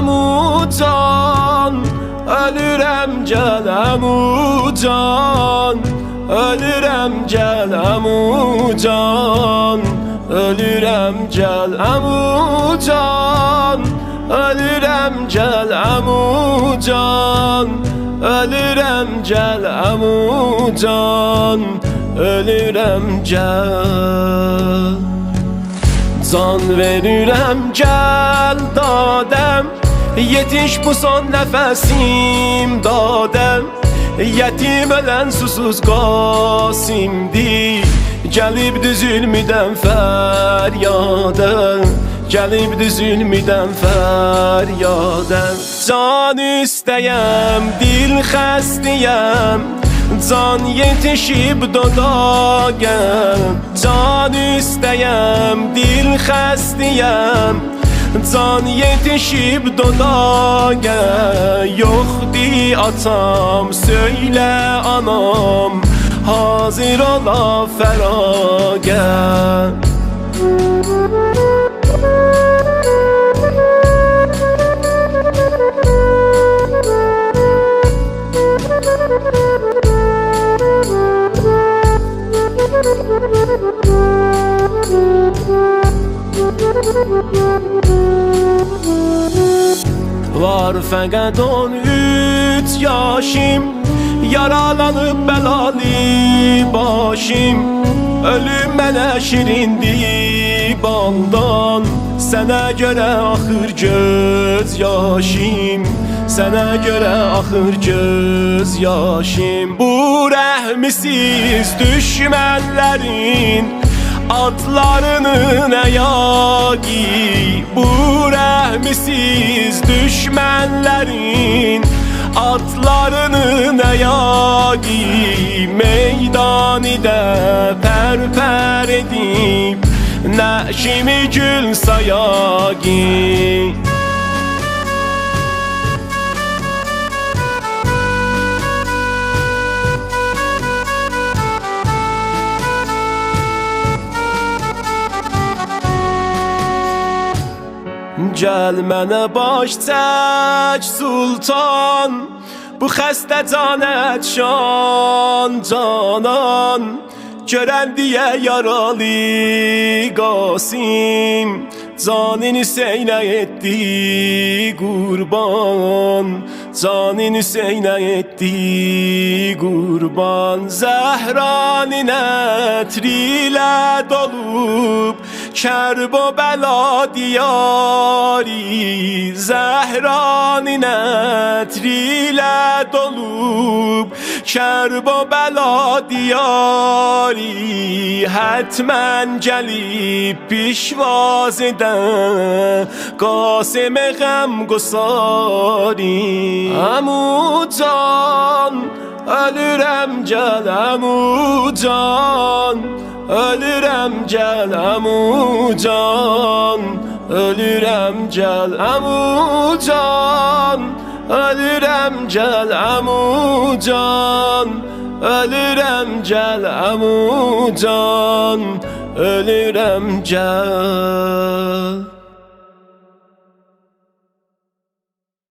Gələm ucan Ölürəm gələm ucan Ölürəm gələm ucan Ölürəm gələm ucan Ölürəm gələm ucan Ölürəm gələm ucan Ölürəm gəl Can verirəm gəl dadəm Yetiş bu son nəfəsim dadəm Yetim ölən susuz qasimdi Gəlib düzülmüdən fəryadən Gəlib düzülmüdən fəryadəm Can istəyəm, dil xəstəyəm Can yetişib dodagəm Can istəyəm, dil xəstəyəm Can yetişib dodagəm Yoxdi atam, söylə anam Hazır ola fəragəm Var fəqət 13 yaşım Yaralanıb bəlalı başım. Ölüm mənə şirindi baldan Sənə görə axır göz yaşım. Sənə görə axır göz yaşım. Bu rəhmisiz düşmənlərin Atlarının ayagi Bu rəhmisiz düşmənlərin Atlarının ayagi Meydanidə pərpər edib Nəşimi gül sayagi Gəl mənə baş çək sultan. Bu xəstə canət şan canan. Görən deyə yaralı Qasim. Canini seynə etdi qurban. Canini seynə etdi qurban. Zəhranin ətri ilə dolub کرب و بلا دیاری زهرانی نتری لدلوب کرب و بلا دیاری حتما جلیب پیشواز دن قاسم غم گساری. اموتان علی رمجل اموتان Ölürəm gəl əmu can Ölürəm gəl əmu can Ölürəm gəl əmu can Ölürəm gəl əmu can Ölürəm gəl